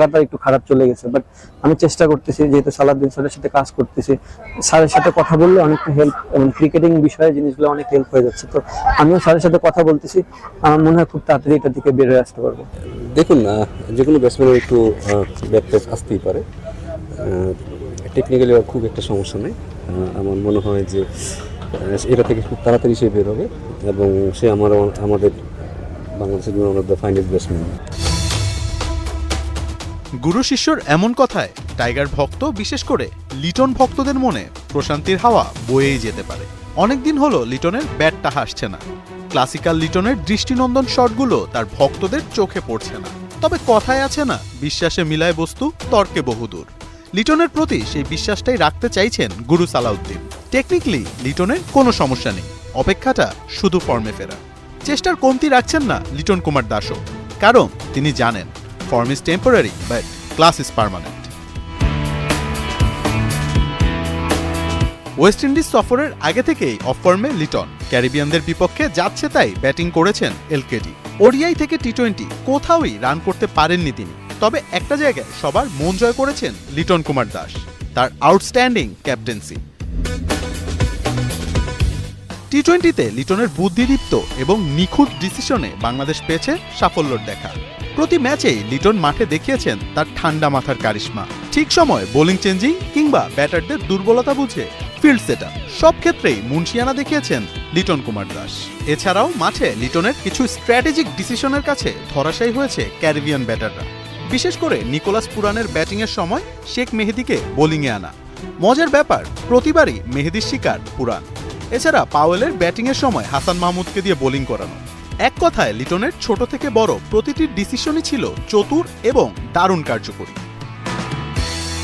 জায়গাটা একটু খারাপ চলে গেছে বাট আমি চেষ্টা করতেছি, যেহেতু সালাদ্দিন স্যারের সাথে কাজ করতেছি, স্যারের সাথে কথা বললে অনেকটা হেল্প এবং ক্রিকেটিং বিষয়ে জিনিসগুলো অনেক হেল্প হয়ে যাচ্ছে। তো আমিও স্যারের সাথে কথা বলতেছি, আমার মনে হয় খুব তাড়াতাড়ি এটার দিকে বের হয়ে আসতে পারব। দেখুন যে কোনো ব্যাটসম্যানের একটু ব্যাট আসতেই পারে। টেকনিক্যালি খুব একটা সমস্যা নেই। আমার মনে হয় যে এটা থেকে খুব তাড়াতাড়ি সে বের হবে, এবং সে আমার, আমাদের বাংলাদেশের জন্য দ্য ফাইনেস্ট ব্যাটসম্যান গুরু শিষ্যর এমন কথায় টাইগার ভক্ত, বিশেষ করে লিটন ভক্তদের মনে প্রশান্তির হাওয়া বয়েই যেতে পারে। অনেকদিন হলো লিটনের ব্যাটটা হাসছে না। ক্লাসিক্যাল লিটনের দৃষ্টিনন্দন শটগুলো তার ভক্তদের চোখে পড়ছে না। তবে কথায় আছে না, বিশ্বাসে মিলায় বস্তু, তর্কে বহুদূর। লিটনের প্রতি সেই বিশ্বাসটাই রাখতে চাইছেন গুরু সালাউদ্দিন। টেকনিক্যালি লিটনের কোনো সমস্যা নেই। অপেক্ষাটা শুধু ফর্মে ফেরা। চেষ্টার কমতি রাখছেন না লিটন কুমার দাসও। কারণ তিনি জানেন form is temporary but class is permanent West Indies সফরের আগে থেকেই অফ ফর্মে লিটন ক্যারিবিয়ানদের বিপক্ষে যাচ্ছে তাই ব্যাটিং করেছেন এলকেডি ওডিআই থেকে টি টোয়েন্টি কোথাওই রান করতে পারেননি তিনি, তবে একটা জায়গায় সবার মন জয় করেছেন লিটন কুমার দাস, তার আউটস্ট্যান্ডিং ক্যাপ্টেন্সি টি টোয়েন্টিতে লিটনের বুদ্ধিদীপ্ত এবং নিখুঁত ডিসিশনে বাংলাদেশ পেয়েছে সাফল্যর দেখা। প্রতি ম্যাচেই লিটন মাঠে দেখিয়েছেন তার ঠান্ডা মাথার কারিশমা। ঠিক সময় বোলিং চেঞ্জিং কিংবা ব্যাটারদের দুর্বলতা বুঝে ফিল্ড সেট সব ক্ষেত্রেই মুন্সিয়ানা দেখিয়েছেন লিটন কুমার দাস। এছাড়াও মাঠে লিটনের কিছু স্ট্র্যাটেজিক ডিসিশনের কাছে ধরাশায়ী হয়েছে ক্যারিবিয়ান ব্যাটাররা। বিশেষ করে নিকোলাস পুরানের ব্যাটিংয়ের সময় শেখ মেহেদিকে বোলিংয়ে আনা। মজার ব্যাপার, প্রতিবারই মেহেদির শিকার পুরান। এছাড়া পাওয়েলের ব্যাটিংয়ের সময় হাসান মাহমুদকে দিয়ে বোলিং করানো। এক কথায় লিটনের ছোট থেকে বড় প্রতিটি ডিসিশনই ছিল চতুর এবং দারুণ কার্যকরী।